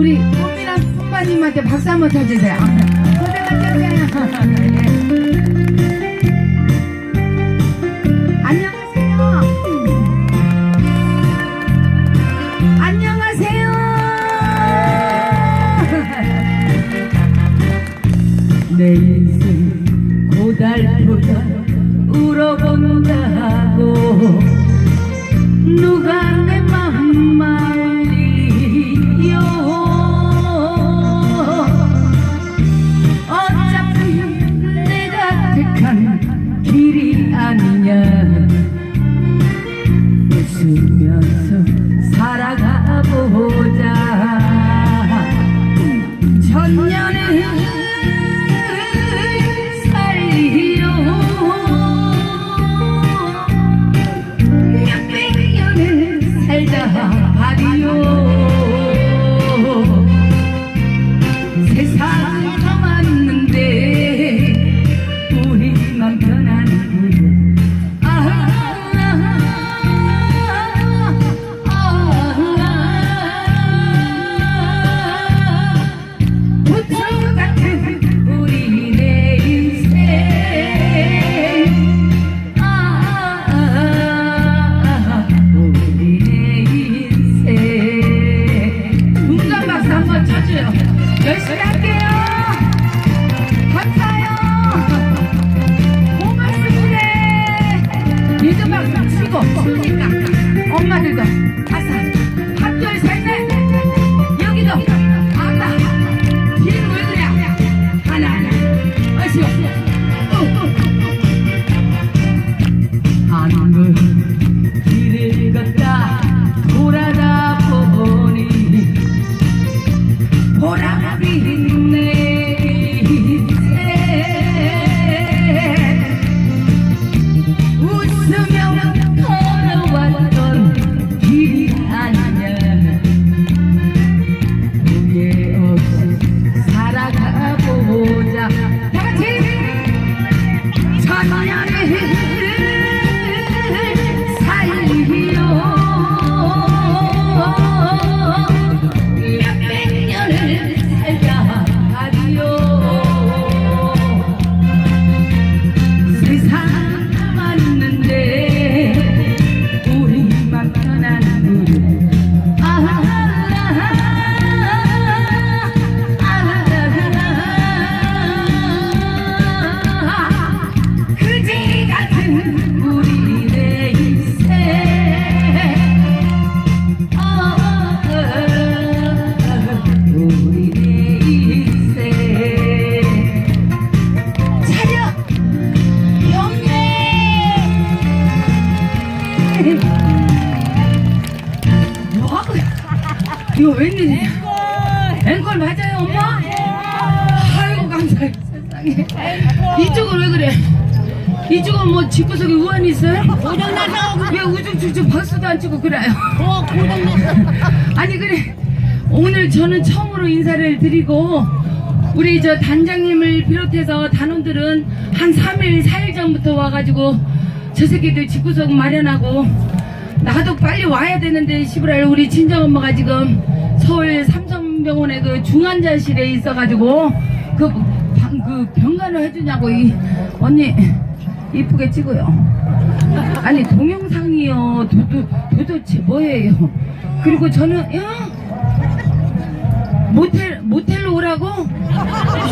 우리 꽃미남 품바님한테 박수 한번 쳐주세요. 고생하셨어요. 안녕하세요. 내 인생 고달보다 울어본다고 누가 내 집구석에 우환이 있어요? 고장나서. 왜 우중충충 박수도 안 치고 그래요? 어 고장나서 아니 그래. 오늘 저는 처음으로 인사를 드리고 우리 저 단장님을 비롯해서 단원들은 한 3일 4일 전부터 와가지고 저 새끼들 집구석 마련하고 나도 빨리 와야 되는데 시부랄 우리 친정엄마가 지금 서울 삼성병원에 그 중환자실에 있어가지고 그, 방, 그 병간호 해주냐고 이 언니 이쁘게 찍어요. 아니 동영상이요. 도, 도, 도대체 뭐예요? 그리고 저는 야! 모텔 모텔로 오라고?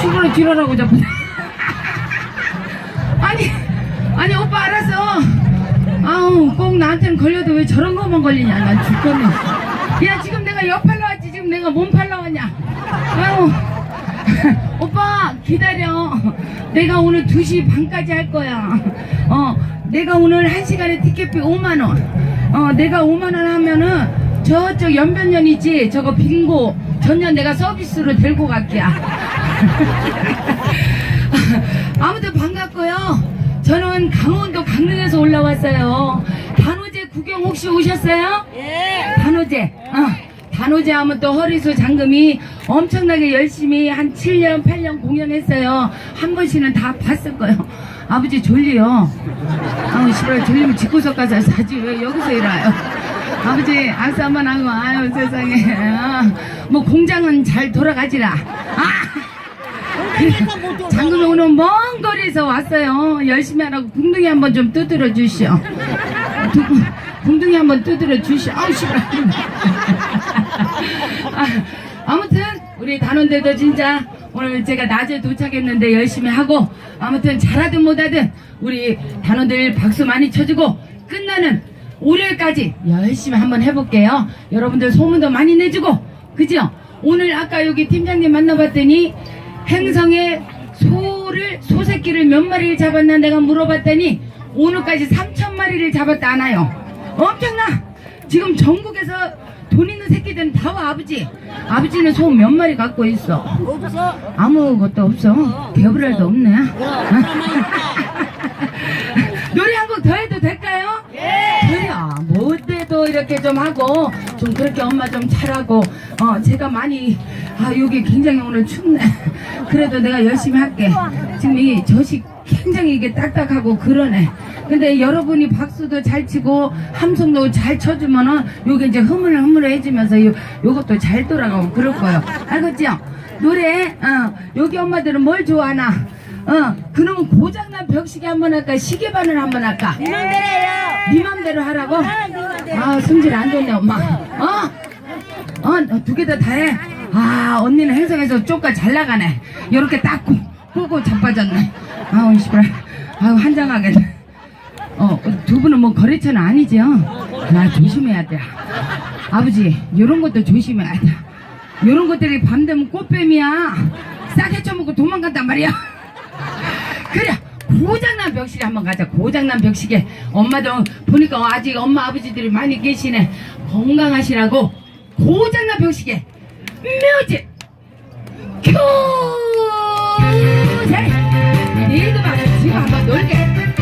시골에 지랄하고 자꾸. 아니 아니 오빠 알았어. 아우 꼭 나한테는 걸려도 왜 저런 것만 걸리냐. 난 죽겠네. 야 지금 내가 옆팔로 왔지? 지금 내가 몸팔로 왔냐? 아유 오빠 기다려. 내가 오늘 2시 반까지 할 거야. 어 내가 오늘 1시간에 티켓비 5만원. 어 내가 5만원 하면은 저쪽 연변년 있지? 저거 빙고. 전년 내가 서비스로 들고 갈게야 아무튼 반갑고요. 저는 강원도 강릉에서 올라왔어요. 단오제 구경 혹시 오셨어요? 예. 단오제. 어. 단오제 하면 또 허리소 장금이 엄청나게 열심히 한 7년 8년 공연했어요. 한 번씩은 다 봤을 거예요. 아버지 졸려요? 아우 씨발 졸리면 집구석 가서 자지 왜 여기서 일어요? 아버지 악수 한번 하고 아유 세상에. 아, 뭐 공장은 잘 돌아가지라. 아. 장금이 오늘 먼 거리에서 왔어요. 열심히 하라고 궁둥이 한번 좀 두드려 주시오. 두- 궁둥이 한번 두드려 주시오. 아우 씨발 아, 아무튼 우리 단원들도 진짜 오늘 제가 낮에 도착했는데 열심히 하고 아무튼 잘하든 못하든 우리 단원들 박수 많이 쳐주고 끝나는 월요일까지 열심히 한번 해볼게요. 여러분들 소문도 많이 내주고 그죠? 오늘 아까 여기 팀장님 만나봤더니 행성에 소를 소새끼를 몇 마리를 잡았나 내가 물어봤더니 오늘까지 3천 마리를 잡았다 하나요? 엄청나! 지금 전국에서 돈 있는 새끼들은 다 와 아버지. 아버지는 소 몇 마리 갖고 있어? 없어. 아무것도 없어. 개불알도 없네. 그럼 노래 한 곡 더 해도 될까요? 예. 그래요 못해도 이렇게 좀 하고 좀 그렇게 엄마 좀 잘하고. 어 제가 많이 아 여기 굉장히 오늘 춥네. 그래도 내가 열심히 할게. 지금 이 젖이 굉장히 이게 딱딱하고 그러네 근데 여러분이 박수도 잘 치고 함성도 잘 쳐주면은 요게 이제 흐물흐물해지면서 요, 요것도 잘 돌아가고 그럴 거예요 알겠죠? 노래 어 여기 엄마들은 뭘 좋아하나 어 그러면 고장난 벽시계 한 번 할까 시계반을 한 번 할까 네 맘대로요. 네 맘대로 하라고 아. 아 성질 안 좋네 엄마 어? 어 두 개 다 다 해? 아 언니는 행성에서 쪼까 잘 나가네 요렇게 딱 꾸, 꾸고 자빠졌네 아우 씨발 아우 한장하겠네 어 두 분은 뭐 거래처는 아니죠? 나 조심해야 돼. 아버지 요런 것도 조심해야 돼. 요런 것들이 밤 되면 꽃뱀이야. 싸게 쳐먹고 도망간단 말이야. 그래 고장난 벽시계 한번 가자. 고장난 벽시계 엄마도 보니까 아직 엄마 아버지들이 많이 계시네. 건강하시라고 고장난 벽시계 뮤직 큐! 얘도 봐. 지금 한번 놀게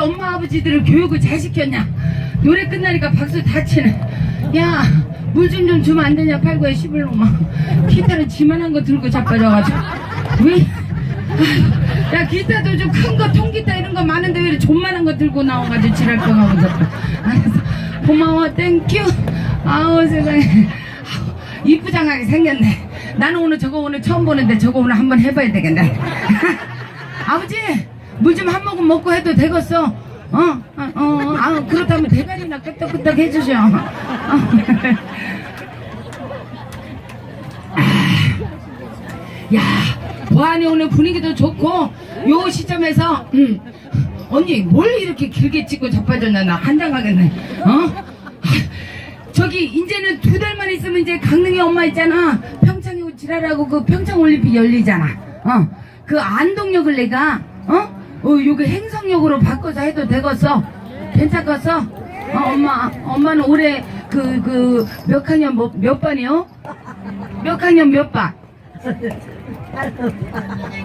이렇게 엄마 아버지들을 교육을 잘 시켰냐? 노래 끝나니까 박수 다 치네. 야 물 좀 좀 주면 안 되냐 씹을 놈아. 기타는 지만한 거 들고 자빠져가지고. 왜? 아휴, 야 기타도 좀 큰 거 통기타 이런 거 많은데 왜 이렇게 존만한 거 들고 나와가지고 지랄병하고 자빠 알았어. 고마워 땡큐 아우 세상에. 이쁘장하게 생겼네. 나는 오늘 저거 오늘 처음 보는데 저거 오늘 한번 해봐야 되겠네. 아버지 물 좀 한 모금 먹고 해도 되겠어 어? 어, 어, 아, 그렇다면 대가리나 끄떡끄떡 해주셔 어. 아, 야 보안이 오늘 분위기도 좋고 요 시점에서 음, 언니 뭘 이렇게 길게 찍고 자빠졌냐 나 한장하겠네 어? 저기 이제는 두 달만 있으면 이제 강릉이 엄마 있잖아 평창이 지랄하고 그 평창 올림픽 열리잖아 어 그 안동역을 내가 어? 어 요게 행성역으로 바꿔서 해도 되겠어 괜찮겠어? 어 엄마 엄마는 올해 그 그 몇 학년 뭐, 몇 반이요? 몇 학년 몇 반?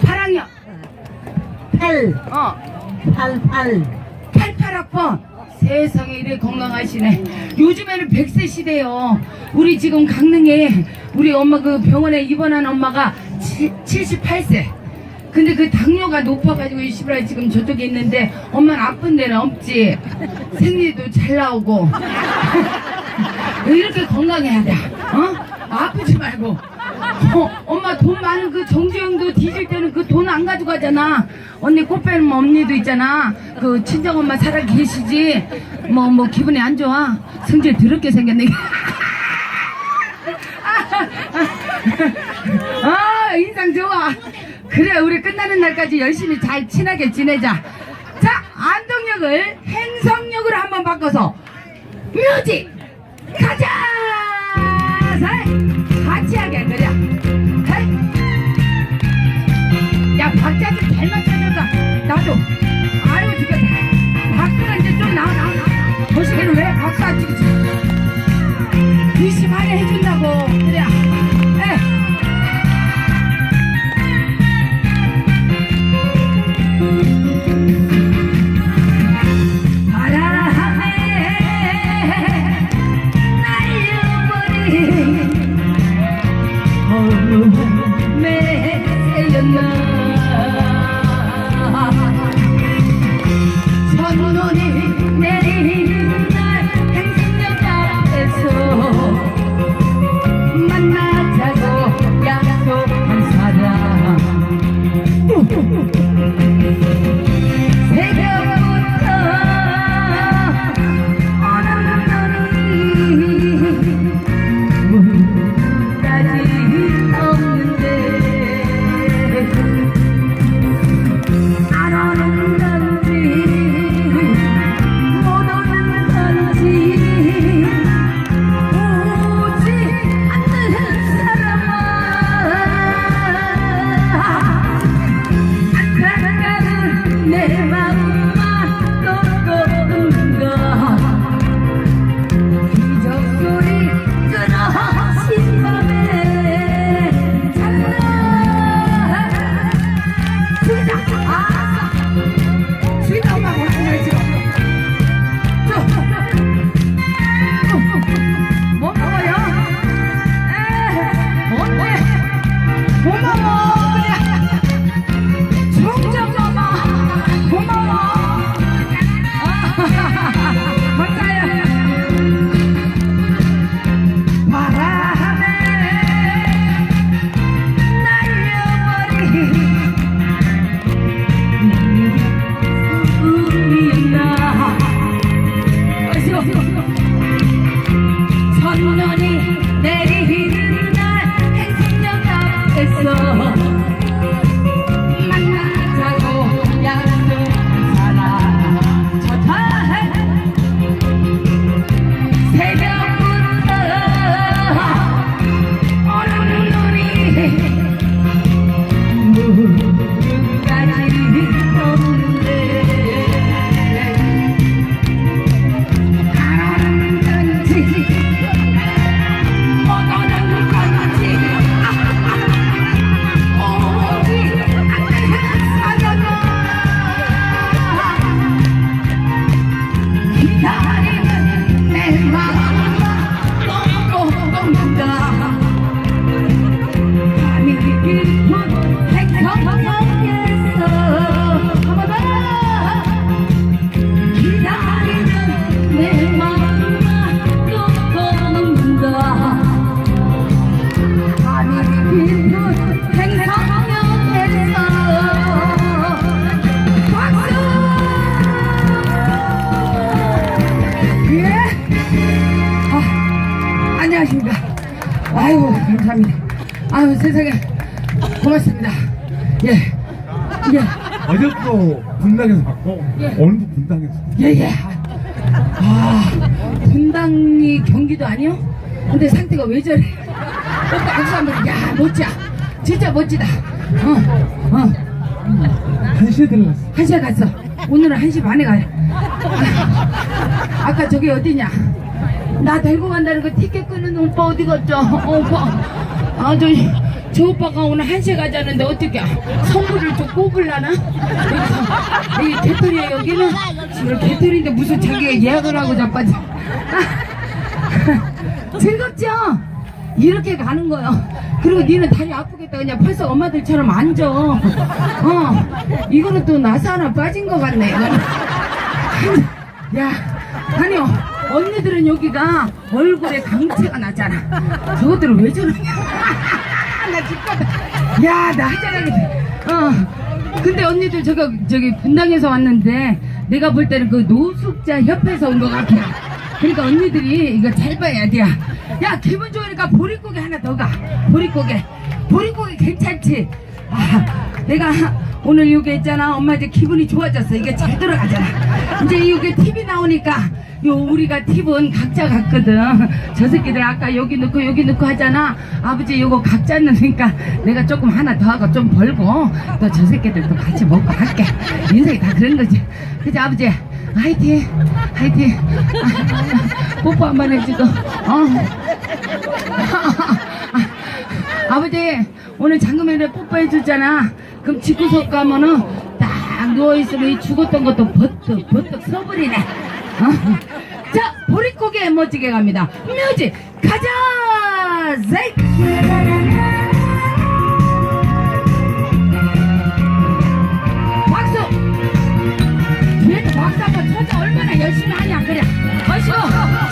8학년 팔, 어 팔, 팔. 88학번 세상에 이래 건강하시네 요즘에는 100세 시대요 우리 지금 강릉에 우리 엄마 그 병원에 입원한 엄마가 78세 근데 그 당뇨가 높아가지고 이 시부라 지금 저쪽에 있는데 엄마는 아픈 데는 없지 생리도 잘 나오고 이렇게 건강해야 돼 어? 아프지 말고 어, 엄마 돈 많은 그 정주영도 뒤질 때는 그 돈 안 가져가잖아. 언니 꽃 빼는 언니도 있잖아. 그 친정 엄마 살아 계시지. 뭐뭐 기분이 안 좋아. 성질 더럽게 생겼네. 아 인상 좋아. 그래 우리 끝나는 날까지 열심히 잘 친하게 지내자. 자 안동역을 행성역으로 한번 바꿔서 뮤직 가자. 자, 같이 하게 그래. 야 박자 좀잘 맞춰줘서 나도 아유 죽겠다. 박수가 이제 좀 나와 나와 나와. 거시기는 왜 박수 안 치지? 어제도 분당에서 받고 예. 오늘도 분당에서 예, 예. 아, 분당이 경기도 아니요? 근데 상태가 왜 저래? 오빠 악수 한번, 야, 멋지야. 진짜 멋지다. 어, 어. 한 시에 들어갔어. 한 시에 갔어. 오늘은 한시 반에 가요. 아, 아까 저기 어디냐? 나 데리고 간다는 거 티켓 끊는 오빠 어디 갔죠? 어, 오빠. 아, 저, 저 오빠가 오늘 한 시에 가자는데 어떻게 선물을 좀 꼽으려나? 이 개털이야, 여기는? 지금 개털인데 무슨 자기가 예약을 하고 자빠져. 즐겁죠? 이렇게 가는 거요. 그리고 니는 다리 아프겠다. 그냥 벌써 엄마들처럼 앉아. 어. 이거는 또 나사 하나 빠진 것 같네. 야, 아니요. 언니들은 여기가 얼굴에 강체가 나잖아. 저것들은 왜 저러냐? 나 죽겠다. 야, 나 하자라게. 어. 근데 언니들 저기, 저기 분당에서 왔는데 내가 볼 때는 그 노숙자 협회에서 온 것 같아. 그러니까 언니들이 이거 잘 봐야 돼. 야, 기분 좋으니까 보릿고개 하나 더 가. 보릿고개. 보릿고개 괜찮지? 아, 내가 오늘 요게 있잖아. 엄마 이제 기분이 좋아졌어. 이게 잘 들어가잖아. 이제 요게 TV 나오니까 요 우리가 팁은 각자 갖거든. 저 새끼들 아까 여기 넣고 여기 넣고 하잖아. 아버지 요거 각자 넣으니까 내가 조금 하나 더 하고 좀 벌고 또 저 새끼들도 같이 먹고 할게. 인생이 다 그런 거지. 그지 아버지? 화이팅! 화이팅! 아, 뽀뽀 한 번 해주고. 어. 아버지 오늘 장금이를 뽀뽀해 주잖아. 그럼 집구석 가면은 딱 누워있으면 이 죽었던 것도 버떡 버떡 서버리네. 어? 자 보릿고개 멋지게 갑니다. 뮤직 가자! ze이 박수! 뒤에도 박수 한번 쳐줘. 얼마나 열심히 하냐 그래. 좋다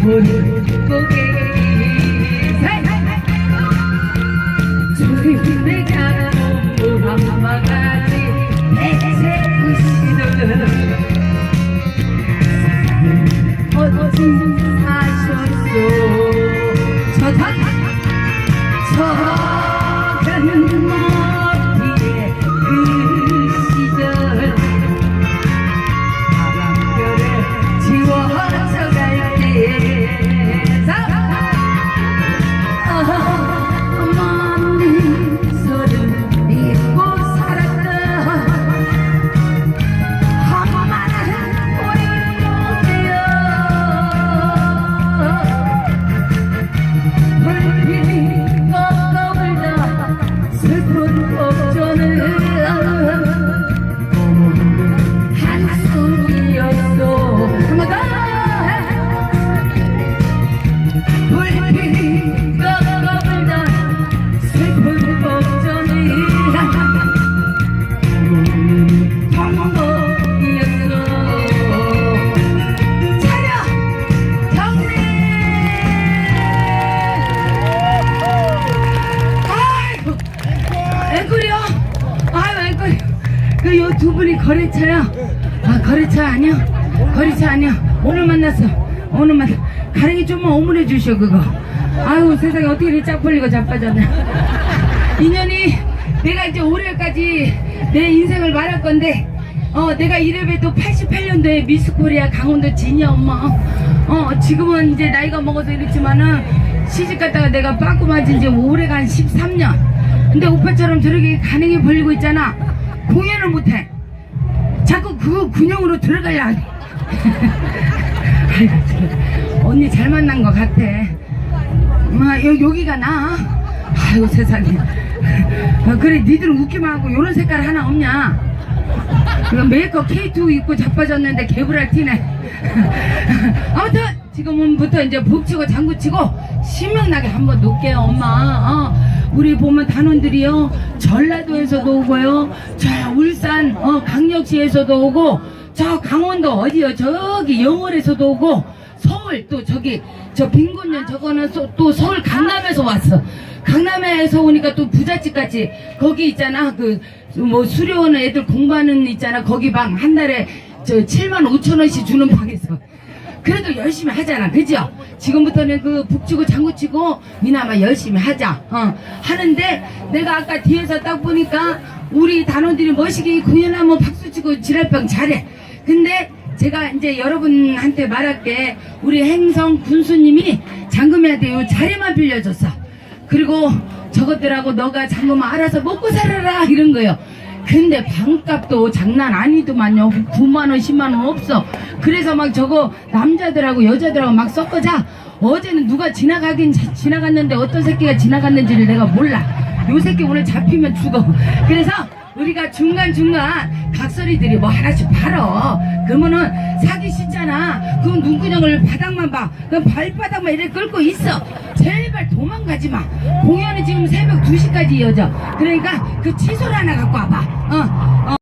가슴이 아니야. 오늘 만났어. 오늘 만 가랭이 좀만 오므려 주셔 그거. 아유 세상에 어떻게 이렇게 짝 벌리고 자빠졌네. 인연이 내가 이제 올해까지 내 인생을 말할 건데 어 내가 이래봬도 88년도에 미스코리아 강원도 진이야 엄마. 어 지금은 이제 나이가 먹어서 이렇지만은 시집 갔다가 내가 빠꾸 맞은 지 올해가 한 13년. 근데 오빠처럼 저렇게 가능히 벌리고 있잖아. 공연을 못해. 자꾸 그거 군용으로 들어가려 하네. 참. 언니 잘 만난 것 같아. 마, 여, 여기가 나? 아이고 세상에. 어, 그래 니들은 웃기만 하고 요런 색깔 하나 없냐? 메이크업 K2 입고 자빠졌는데 개불알 티네. 아무튼 지금부터 이제 북치고 장구치고 신명나게 한번 놓을게요 엄마. 어, 우리 보면 단원들이요. 전라도에서도 오고요. 저 울산 어, 강력시에서도 오고 저 강원도 어디요? 저기 영월에서도 오고 서울 또 저기 저 빈곤년 저거는 소- 또 서울 강남에서 왔어. 강남에서 오니까 또 부잣집같이 거기 있잖아. 그 뭐 수료원 애들 공부하는 있잖아. 거기 방 한 달에 저 7만 5천 원씩 주는 방에서 그래도 열심히 하잖아. 그죠? 지금부터는 그 북치고 장구치고 이나마 열심히 하자. 어. 하는데 내가 아까 뒤에서 딱 보니까 우리 단원들이 멋있게 공연하면 박수치고 지랄병 잘해 근데 제가 이제 여러분한테 말할 게 우리 행성 군수님이 장금이한테 요 자리만 빌려줬어 그리고 저것들하고 너가 잠깐만 알아서 먹고 살아라 이런 거요. 근데 방값도 장난 아니더만요. 9만원, 10만원 없어. 그래서 막 저거 남자들하고 여자들하고 막 섞어자. 어제는 누가 지나가긴 자- 지나갔는데 어떤 새끼가 지나갔는지를 내가 몰라. 요 새끼 오늘 잡히면 죽어. 그래서 우리가 중간중간 각설이들이 뭐 하나씩 팔어. 그러면은 사기 싫잖아. 그럼 눈구녕을 바닥만 봐. 그럼 발바닥만 이렇게 끌고 있어. 제발 도망가지 마. 공연이 지금 새벽 2시까지 이어져. 그러니까 그 칫솔 하나 갖고 와봐. 어. 어.